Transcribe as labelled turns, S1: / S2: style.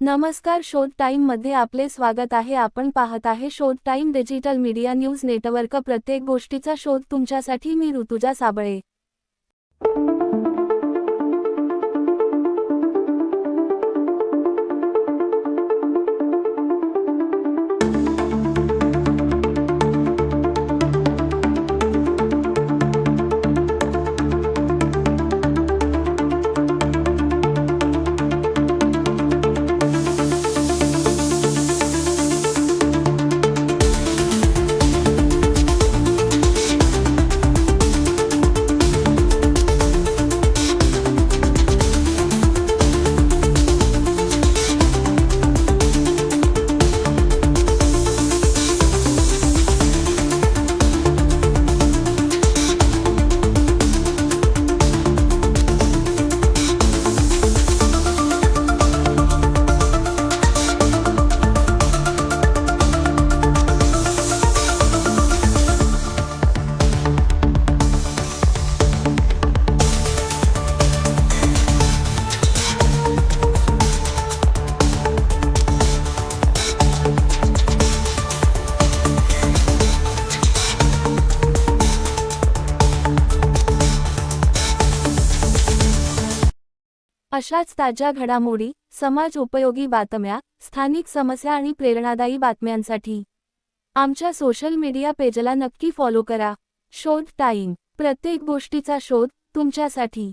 S1: नमस्कार शोध टाइममध्ये आपले स्वागत आहे. आपण पाहत आहे शोध time digital media news network. प्रत्येक गोष्टीचा शोध तुमच्यासाठी मी ऋतुजा साबळे. अशाच ताज्या घडामोडी समाज उपयोगी बातम्या स्थानिक समस्या आणि प्रेरणादायी बातम्यांसाठी. आमच्या सोशल मीडिया पेजला नक्की फॉलो करा. शोध टाईम. प्रत्येक गोष्टीचा शोध तुमच्यासाठी.